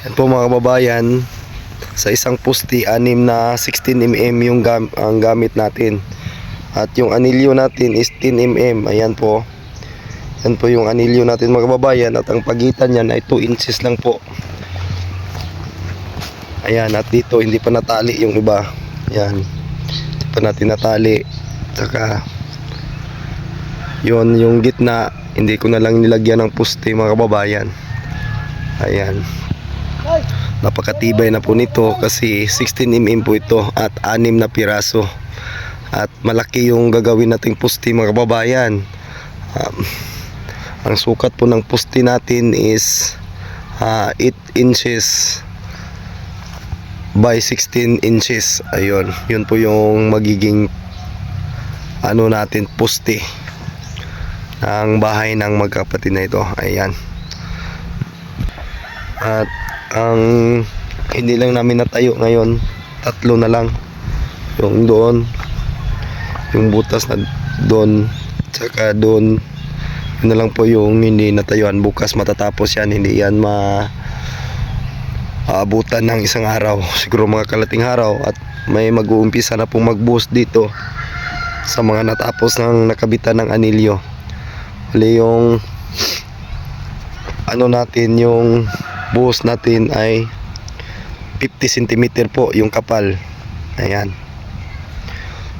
Yan po mga kababayan, sa isang pusti, anim na 16mm yung gam ang gamit natin. At yung anilyo natin is 10mm. Ayan po. Yan po yung anilyo natin mga kababayan. At ang pagitan niyan ay 2 inches lang po. Ayan, at dito hindi pa natali yung iba. Ayan. Hindi pa natin natali. Saka, yon yung gitna, hindi ko na lang nilagyan ng pusti mga kababayan. Ayan. Napakatibay na po nito kasi 16mm po ito at anim na piraso. At malaki yung gagawin nating pusti mga kababayan. Um, ang sukat po ng pusti natin is ah, 8 inches by 16 inches. Ayun, yun po yung magiging ano natin pusti ng bahay ng magkapatid na ito. Ayan. At ang hindi lang namin natayo ngayon, tatlo na lang. Yung doon, yung butas na doon, tsaka doon, yun na lang po yung hindi natayuan. Bukas matatapos yan, hindi yan ma aabutan ng isang araw. Siguro mga kalating araw at may mag-uumpisa na pong mag-boost dito sa mga natapos ng nakabitan ng anilyo. Huli yung ano natin yung buhos natin ay 50 cm po yung kapal. Ayan.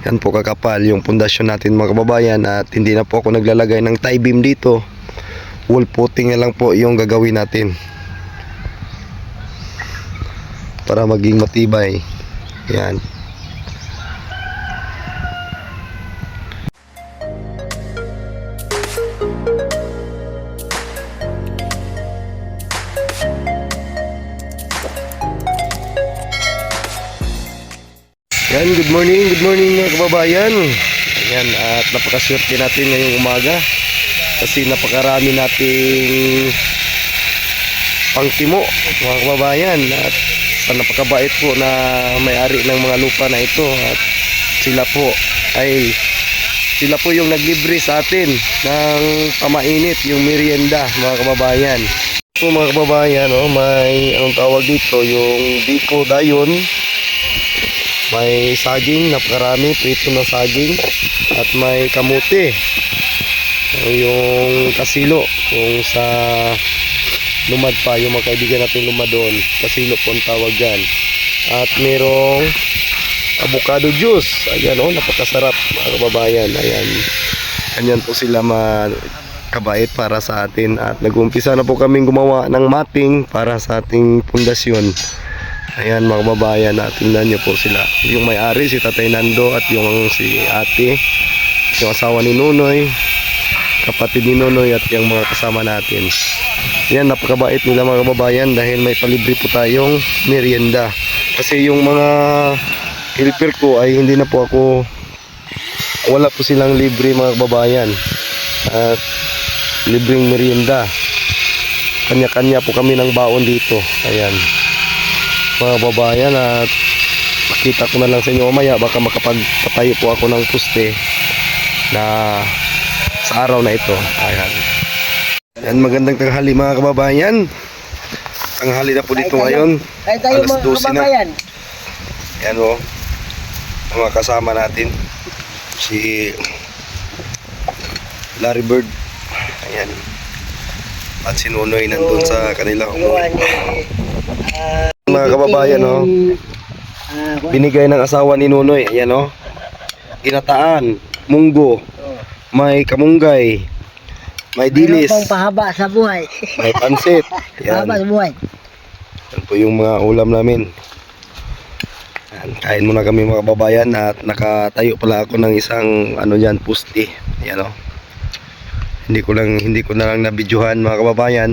Yan po kakapal yung pundasyon natin mga kababayan at hindi na po ako naglalagay ng tie beam dito. Wall putting na lang po yung gagawin natin. Para maging matibay. Yan. Yan, good morning, good morning mga kababayan. Ayan, at napakaswerte natin ngayong umaga. Kasi napakarami nating pangtimo mga kababayan. At sa napakabait po na may-ari ng mga lupa na ito. At sila po ay sila po yung naglibre sa atin ng pamainit, yung merienda mga kababayan. Po mga kababayan, oh, may anong tawag dito, yung Biko Dayon may saging, napakarami, prito na saging. At may kamote. Yung kasilo, kung sa lumad pa, yung mga kaibigan natin lumad doon. Kasilo po ang tawag dyan. At merong avocado juice. Ayan oh, napakasarap mga kababayan. Ayan. Ganyan po sila ma kabait para sa atin. At nag-umpisa na po kaming gumawa ng mapping para sa ating pundasyon. Ayan mga kababayan, na tingnan niyo po sila. Yung may-ari si Tatay Nando at yung si ate, yung asawa ni Nunoy, kapatid ni Nunoy at yung mga kasama natin. Yan, napakabait nila mga kababayan dahil may palibre po tayong merienda. Kasi yung mga helper ko ay hindi na po ako, wala po silang libre mga kababayan. At libreng merienda. Kanya-kanya po kami ng baon dito. Ayan mga babayan at makita ko na lang sa inyo mamaya. Baka makapagpatayo po ako ng puste na sa araw na ito. Ayan. Yan magandang tanghali mga kababayan. Tanghali na po dito ngayon. Kaya tayo Alas mga 12 na. kababayan. yan o mga kasama natin. Si Larry Bird. Ayan. At si Nunoy nandun sa kanila ni ah, mga kababayan no what? binigay ng asawa ni Nunoy. Ayan o. Ginataan, munggo, may kamunggay, may dilis, Mayroon pahaba sa buhay. may pansit. Pahaba Yan. sa buhay. Yan po yung mga ulam namin. Yan. Kain muna kami mga kababayan at nakatayo pala ako ng isang ano yan, pusti. Yan o. Hindi ko lang hindi ko na lang nabidyohan mga kababayan.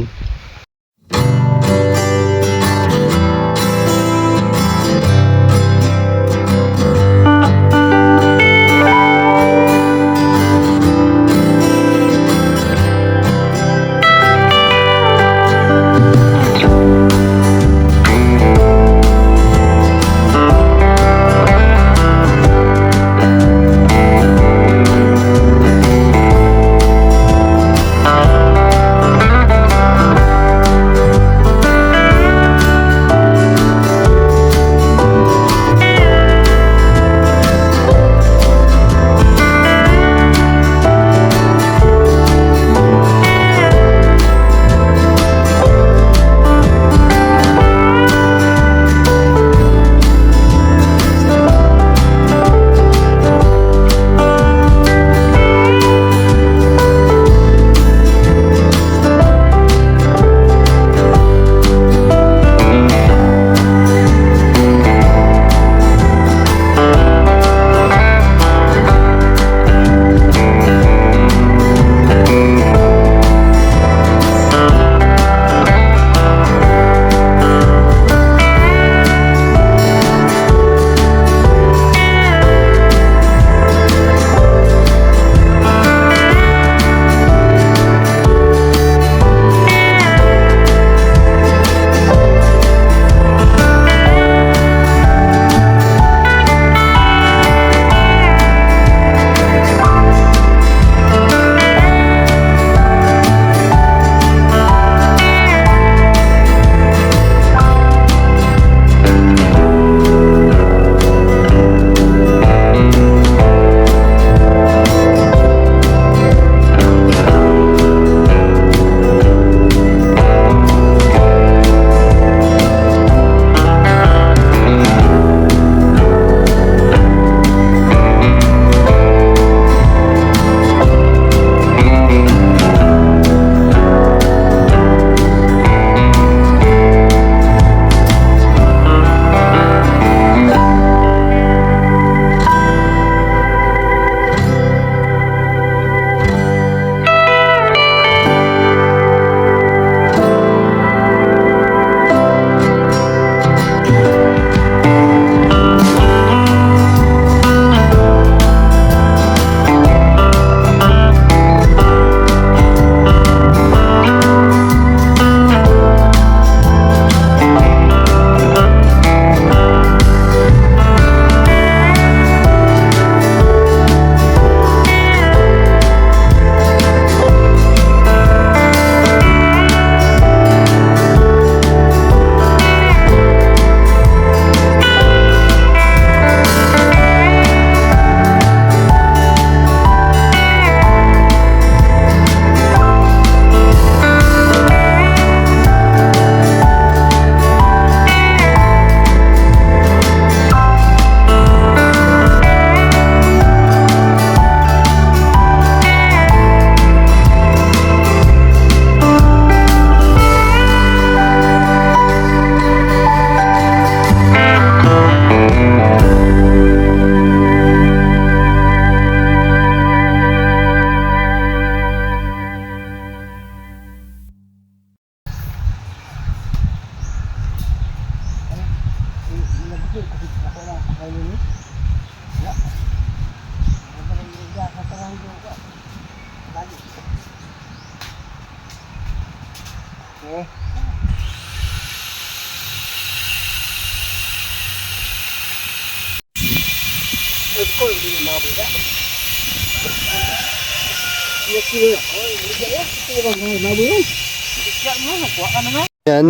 Yan.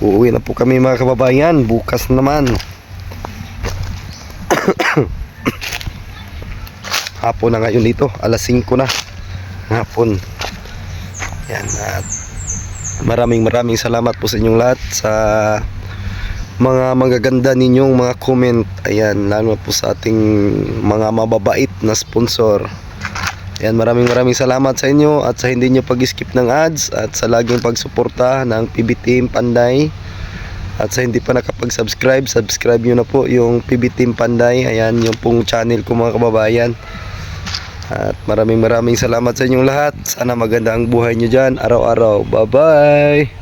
Uuwi na po kami mga kababayan. Bukas naman. Hapon na ngayon dito. Alas 5 na. Hapon. Yan. At maraming maraming salamat po sa inyong lahat sa mga magaganda ninyong mga comment. Ayan. Lalo po sa ating mga mababait na sponsor. Ayan, maraming maraming salamat sa inyo at sa hindi nyo pag-skip ng ads at sa laging pagsuporta ng PB Panday. At sa hindi pa nakapag-subscribe, subscribe nyo na po yung PB Panday. Ayan, yung pong channel ko mga kababayan. At maraming maraming salamat sa inyong lahat. Sana maganda ang buhay nyo dyan araw-araw. Bye-bye!